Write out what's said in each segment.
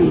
ਮੈਂ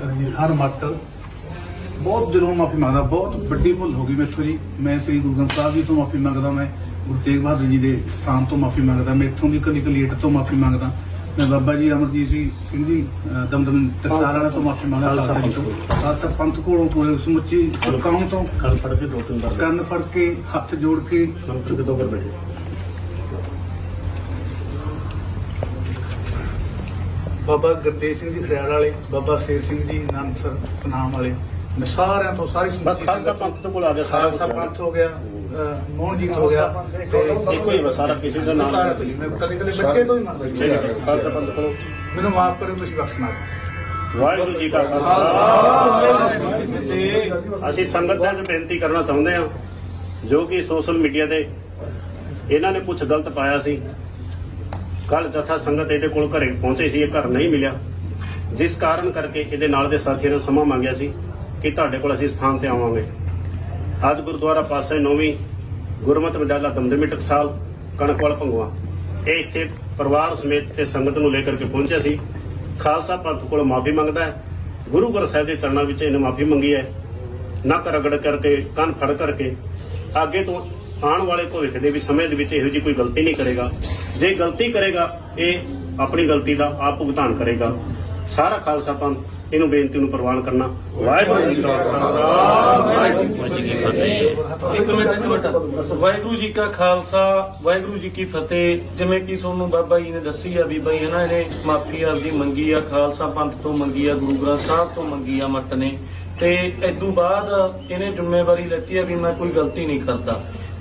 ਰਣਜੀਤ ਮੱਟ ਬਹੁਤ ਦਿਲੋਂ ਮਾਫੀ ਮੰਗਦਾ, ਬਹੁਤ ਵੱਡੀ ਭੁੱਲ ਹੋ ਗਈ ਮੇਥੋਂ ਜੀ। ਮੈਂ ਸ੍ਰੀ ਗੁਰੂ ਗ੍ਰੰਥ ਸਾਹਿਬ ਜੀ ਤੋਂ ਮਾਫੀ ਮੰਗਦਾ, ਮੈਂ ਗੁਰੂ ਤੇਗ ਬਹਾਦਰ ਜੀ ਦੇ ਸਥਾਨ ਤੋਂ ਮਾਫੀ ਮੰਗਦਾ ਮੈਂ ਇੱਥੋਂ ਦੀ ਕਲੀ ਕਲੀਟ ਤੋਂ ਮਾਫੀ ਮੰਗਦਾ। ਮੈਂ ਬਾਬਾ ਜੀ ਅਮਰਜੀਤ ਸਿੰਘ ਜੀ ਦਮਦਮ ਟਕਸਾਲ ਵਾਲਾ ਤੋਂ ਮਾਫੀ ਮੰਗਦਾ ਖਾਲਸਾ ਪੰਥ ਤੋਂ ਖਾਲਸਾ ਪੰਥ ਕੋਲੋਂ ਪੂਰੇ ਸਮੁੱਚੀ ਸਰਕਾਰਾਂ ਤੋਂ ਕੰਨ ਫੜ ਕੇ ਦੋ ਤਿੰਨ ਵਾਰ ਕੰਨ ਫੜ ਕੇ ਹੱਥ ਜੋੜ ਕੇ ਕੰਨ ਦੋ ਕਰ ਬੈਠੇ। ਬਾਬਾ ਗੁਰਤੇਜ ਸਿੰਘ ਜੀ ਖੜਿਆਲ ਵਾਲੇ ਬਾਬਾ ਸ਼ੇਰ ਸਿੰਘ ਜੀ ਨਾਨਕਸਰ ਸੁਨਾਮ ਵਾਲੇ ਮੈਂ ਸਾਰਿਆਂ ਤੋਂ ਸਾਰੀ ਬਸ ਸਮੁੱਚੀ ਖਾਲਸਾ ਪੰਥ ਤੋਂ ਕੋਲ ਆ ਗਿਆ ਸਾਰਾ ਖਾਲਸਾ ਪੰਥ ਹੋ ਗਿਆ। ਮੋਹਨਜੀਤ ਹੋ ਗਿਆ ਤੇ ਇੱਕੋ ਹੀ ਸਾਰਾ ਕਿਸੇ ਦਾ ਨਾਮ ਸਾਰਾ ਤੋਂ ਹੀ, ਮੈਂ ਕਦੇ ਕਦੇ ਬੱਚੇ ਤੋਂ ਹੀ ਮੰਨਦਾ ਜੀ। ਖਾਲਸਾ ਪੰਥ ਕੋਲ ਮੈਨੂੰ ਮਾਫ ਕਰਿਓ ਤੁਸੀਂ ਬਖਸ਼ਣਾ ਵਾਹਿਗੁਰੂ ਜੀ ਕਾ ਖਾਲਸਾ। ਅਸੀਂ ਸੰਗਤ ਦੇ ਬੇਨਤੀ ਕਰਨਾ ਚਾਹੁੰਦੇ ਹਾਂ ਜੋ ਕਿ ਸੋਸ਼ਲ ਮੀਡੀਆ ਤੇ ਇਹਨਾਂ ਨੇ ਕੁਝ ਗਲਤ ਪਾਇਆ ਸੀ। ਕੱਲ ਜਥਾ ਸੰਗਤ ਇਹਦੇ ਕੋਲ ਘਰੇ ਪਹੁੰਚੇ ਸੀ ਇਹ ਘਰ ਨਹੀਂ ਮਿਲਿਆ। ਜਿਸ ਕਾਰਨ ਕਰਕੇ ਇਹਦੇ ਨਾਲ ਦੇ ਸਾਥੀਆਂ ਨੇ ਸਮਾਂ ਮੰਗਿਆ ਸੀ ਕਿ ਤੁਹਾਡੇ ਕੋਲ ਅਸੀਂ ਸਥਾਨ ਤੇ ਆਵਾਂਗੇ। ਅੱਜ ਗੁਰਦੁਆਰਾ ਪਾਸੇ ਨੌਵੀਂ ਗੁਰਮਤਿ ਵਿਦਿਆਲਾ ਦਮਦਮੀ ਟਕਸਾਲ ਕਣਕਵਾਲ ਭੰਗਵਾ ਇਹ ਇੱਥੇ ਪਰਿਵਾਰ ਸਮੇਤ ਤੇ ਸੰਗਤ ਨੂੰ ਲੈ ਕਰਕੇ ਪਹੁੰਚਿਆ ਸੀ। ਖਾਲਸਾ ਪੰਥ ਕੋਲ ਮਾਫੀ ਮੰਗਦਾ ਹੈ। ਗੁਰੂ ਗ੍ਰੰਥ ਸਾਹਿਬ ਦੇ ਚਰਨਾਂ ਵਿੱਚ ਇਹਨੇ ਮਾਫੀ ਮੰਗੀ ਹੈ। ਨੱਕ ਰਗੜ ਕਰਕੇ, ਕੰਨ ਫੜ ਕਰਕੇ, ਅੱਗੇ ਤੋਂ ਆਉਣ ਵਾਲੇ ਭਵਿੱਖ ਦੇ ਵੀ ਸਮੇਂ ਦੇ ਵਿੱਚ ਇਹੋ ਜਿਹੀ ਕੋਈ ਗਲਤੀ ਨਹੀਂ ਕਰੇਗਾ। ਜੇ ਗਲਤੀ ਕਰੇਗਾ, ਇਹ ਆਪਣੀ ਗਲਤੀ ਦਾ ਆਪ ਭੁਗਤਾਨ ਕਰੇਗਾ। ਸਾਰਾ ਖਾਲਸਾ ਪੰਥ ਇਹਨੂੰ ਬੇਨਤੀ ਨੂੰ ਪ੍ਰਵਾਨ ਕਰਨਾ। ਵਾਹਿਗੁਰੂ ਜੀ ਕਾ ਖਾਲਸਾ। ਵਾਹਿਗੁਰੂ ਜੀ ਕੀ ਫਤਿਹ ਇੱਕ ਮਿੰਟ ਇੱਕ ਮਿੰਟ। ਵਾਹਿਗੁਰੂ ਜੀ ਕਾ ਖਾਲਸਾ ਵਾਹਿਗੁਰੂ ਜੀ ਕੀ ਫਤਿਹ। ਜਿਵੇਂ ਕਿ ਤੁਹਾਨੂੰ ਬਾਬਾ ਜੀ ਨੇ ਦੱਸੀ ਆ ਵੀ ਬਈ ਹਨਾ ਇਹਨੇ ਮਾਫੀ ਆਪਦੀ ਮੰਗੀ ਆ ਖਾਲਸਾ ਪੰਥ ਤੋਂ ਮੰਗੀ ਆ ਗੁਰੂ ਗ੍ਰੰਥ ਸਾਹਿਬ ਤੋਂ ਮੰਗੀ ਆ ਮੱਟ ਨੇ। ਤੇ ਇਦੋਂ ਬਾਅਦ ਇਹਨੇ ਜ਼ਿੰਮੇਵਾਰੀ ਲੈਤੀ ਆ ਵੀ ਮੈਂ ਕੋਈ ਗਲਤੀ ਨਹੀਂ ਕਰਦਾ।